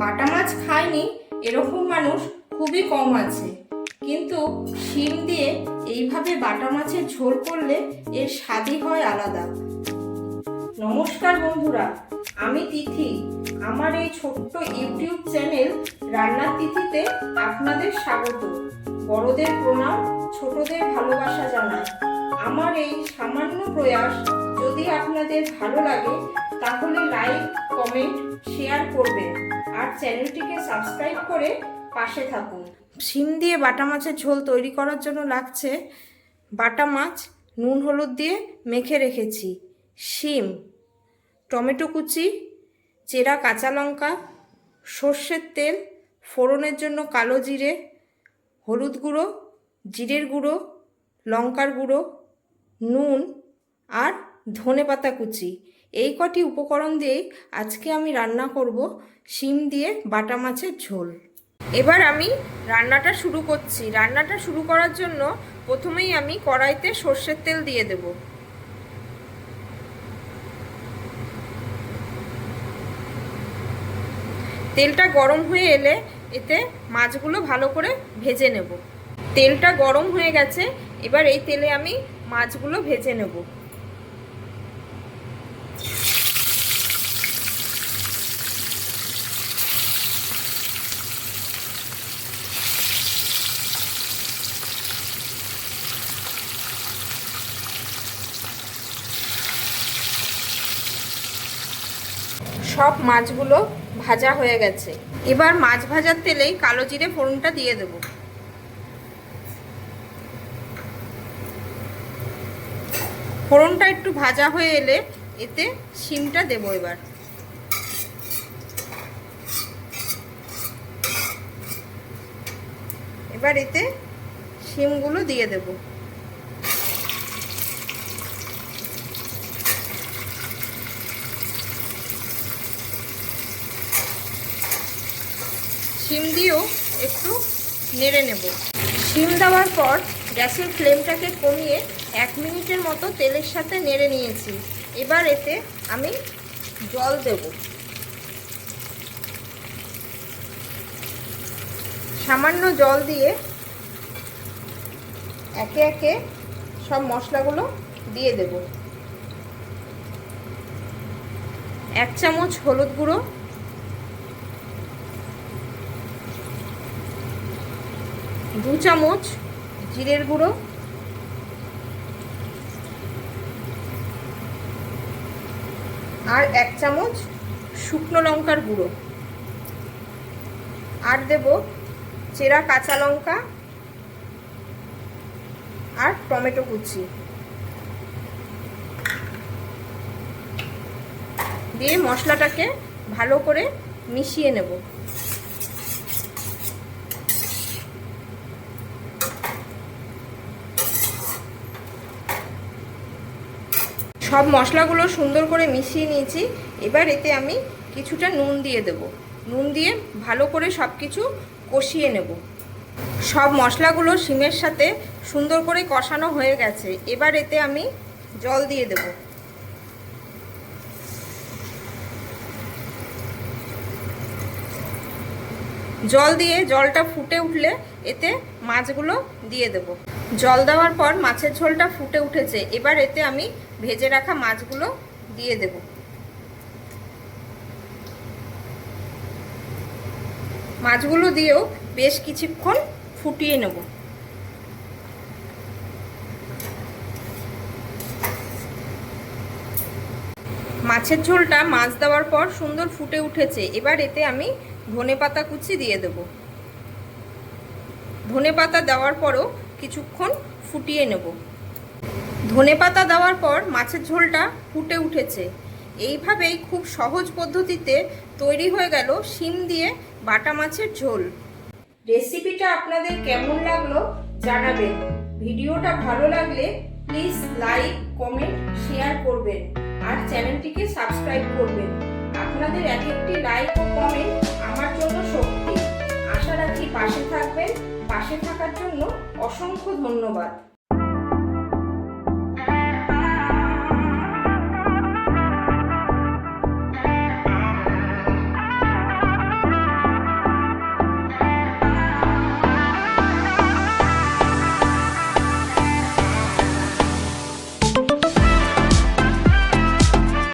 বাটা মাছ খায়নি, এরকম মানুষ খুবই কম আছে। কিন্তু শিম দিয়ে এইভাবে বাটা মাছের ঝোল করলে এর স্বাদই হয় আলাদা। নমস্কার বন্ধুরা, আমি তিথি। আমার এই ছোট্ট ইউটিউব চ্যানেল রান্নার তিথিতে আপনাদের স্বাগত। বড়দের প্রণাম, ছোটদের ভালোবাসা জানায় আমার এই সামান্য প্রয়াস যদি আপনাদের ভালো লাগে তাহলে লাইক, কমেন্ট, শেয়ার করবেন। আর চ্যানেলটিকে সাবস্ক্রাইব করে পাশে থাকুন। শিম দিয়ে বাটা মাছের ঝোল তৈরি করার জন্য লাগছে বাটা মাছ, নুন, হলুদ দিয়ে মেখে রেখেছি। শিম, টমেটো কুচি, চেরা কাঁচা লঙ্কা, সর্ষের তেল, ফোড়নের জন্য কালো জিরে, হলুদ গুঁড়ো, জিরের গুঁড়ো, লঙ্কার গুঁড়ো, নুন আর ধনে পাতা কুচি। এই কটি উপকরণ দিয়েই আজকে আমি রান্না করব শিম দিয়ে বাটা মাছের ঝোল। এবার আমি রান্নাটা শুরু করছি। রান্নাটা শুরু করার জন্য প্রথমেই আমি কড়াইতে সর্ষের তেল দিয়ে দেব। তেলটা গরম হয়ে এলে এতে মাছগুলো ভালো করে ভেজে নেব। তেলটা গরম হয়ে গেছে, এবার এই তেলে আমি মাছগুলো ভেজে নেব। সব মাছগুলো ভাজা হয়ে গেছে। এবার মাছ ভাজার তেলেই কালো জিরে ফোড়নটা দিয়ে দেব। ফোড়নটা একটু ভাজা হয়ে এলে এতে শিমটা দেব এবার। এবার এতে শিমগুলো দিয়ে দেবো। শিম দিয়েও একটু নেড়ে নেব। শিম দেওয়ার পর গ্যাসের ফ্লেমটাকে কমিয়ে এক মিনিটের মতো তেলের সাথে নেড়ে নিয়েছি। এবার এতে আমি জল দেব। সামান্য জল দিয়ে একে একে সব মশলাগুলো দিয়ে দেব। এক চামচ হলুদ গুঁড়ো দু চামচ জিরের গুঁড়ো। আর এক চামচ শুকনো লঙ্কার গুঁড়ো। আর দেব চেরা কাঁচা লঙ্কা আর টমেটো কুচি। দিয়ে মশলাটাকে ভালো করে মিশিয়ে নেব। সব মশলাগুলো সুন্দর করে মিশিয়ে নিয়েছি। এবার এতে আমি কিছুটা নুন দিয়ে দেব। নুন দিয়ে ভালো করে সব কিছু কষিয়ে নেব। সব মশলাগুলো সিমের সাথে সুন্দর করে কষানো হয়ে গেছে। এবার এতে আমি জল দিয়ে দেব। জল দিয়ে জলটা ফুটে উঠলে এতে মাছগুলো দিয়ে দেব। জল দেওয়ার পর মাছের ঝোলটা ফুটে উঠেছে, এবার এতে আমি ভেজে রাখা মাছগুলো দিয়ে দেব। মাছগুলো দিয়েও বেশ কিছুক্ষণ ফুটিয়ে নেব। মাছের ঝোলটা মাছ দেওয়ার পর সুন্দর ফুটে উঠেছে, এবার এতে আমি ধনে পাতা কুচি দিয়ে দেব। ধনে পাতা দেওয়ার পরও কিছুক্ষণ ফুটিয়ে নেব। ধনে পাতা দেওয়ার পর মাছের ঝোলটা ফুটে উঠেছে। এইভাবেই খুব সহজ পদ্ধতিতে তৈরি হয়ে গেল শিম দিয়ে বাটা মাছের ঝোল। রেসিপিটা আপনাদের কেমন লাগল জানাবেন। ভিডিওটা ভালো লাগলে প্লিজ লাইক, কমেন্ট, শেয়ার করবেন। আর চ্যানেলটিকে সাবস্ক্রাইব করবেন। আপনাদের এক একটি লাইক ও কমেন্ট আমার জন্য শক্তি আশা রাখি পাশে থাকবেন। পাশে থাকার জন্য অসংখ্য ধন্যবাদ।